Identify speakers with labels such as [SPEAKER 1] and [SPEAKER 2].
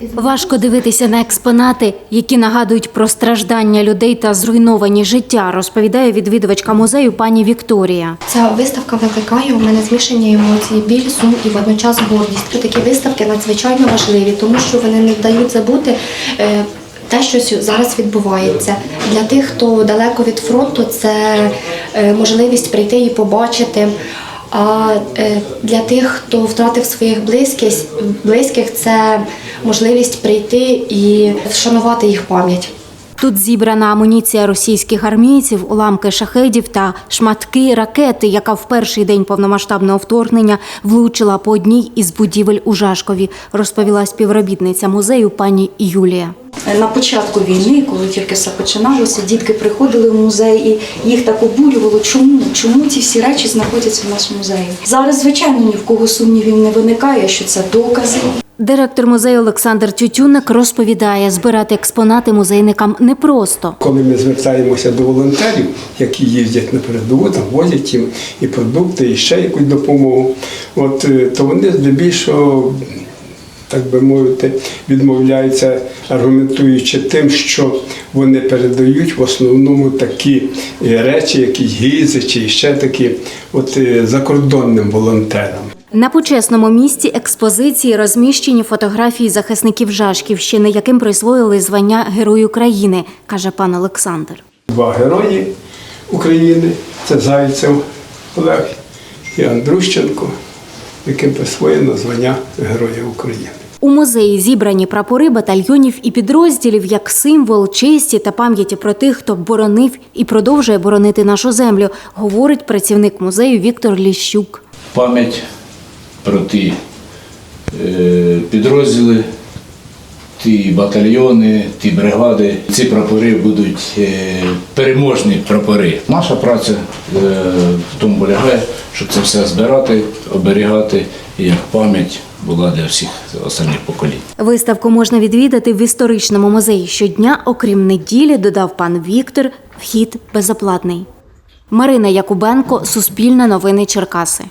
[SPEAKER 1] Важко дивитися на експонати, які нагадують про страждання людей та зруйновані життя, розповідає відвідувачка музею пані Вікторія.
[SPEAKER 2] Ця виставка викликає у мене змішані емоції, біль, сум і водночас гордість. Такі виставки надзвичайно важливі, тому що вони не дають забути. е, Те, що зараз відбувається для тих, хто далеко від фронту, це е, можливість прийти і побачити. А е, для тих, хто втратив своїх близьких, близьких, це можливість прийти і вшанувати їх пам'ять.
[SPEAKER 1] Тут зібрана амуніція російських армійців, уламки шахедів та шматки ракети, яка в перший день повномасштабного вторгнення влучила по одній із будівель у Жашкові, розповіла співробітниця музею пані Юлія.
[SPEAKER 3] На початку війни, коли тільки все починалося, дітки приходили в музей і їх так обурювало, чому, чому ці всі речі знаходяться в нас в музеї. Зараз, звичайно, ні в кого сумнівів не виникає, що це докази.
[SPEAKER 1] Директор музею Олександр Тютюник розповідає, збирати експонати музейникам непросто.
[SPEAKER 4] Коли ми звертаємося до волонтерів, які їздять на передову, там возять їм і продукти, і ще якусь допомогу, от, е, то вони здебільшого, так би мовити, відмовляються, аргументуючи тим, що вони передають в основному такі е, речі, якісь гізи чи ще такі от, е, закордонним волонтерам.
[SPEAKER 1] На почесному місці експозиції розміщені фотографії захисників Жашківщини, яким присвоїли звання Герой України, каже пан Олександр.
[SPEAKER 4] Два герої України це Зайцев Олег і Андрущенко, яким присвоєно звання Героя України.
[SPEAKER 1] У музеї зібрані прапори батальйонів і підрозділів як символ честі та пам'яті про тих, хто боронив і продовжує боронити нашу землю, говорить працівник музею Віктор Ліщук.
[SPEAKER 5] пам'ять про ті е, підрозділи, ті батальйони, ті бригади. Ці прапори будуть е, переможні прапори. Наша праця е, в тому полягає, щоб це все збирати, оберігати і як пам'ять була для всіх останніх поколінь.
[SPEAKER 1] Виставку можна відвідати в історичному музеї щодня, окрім неділі, додав пан Віктор. Вхід безоплатний. Марина Якубенко, Суспільне новини Черкаси.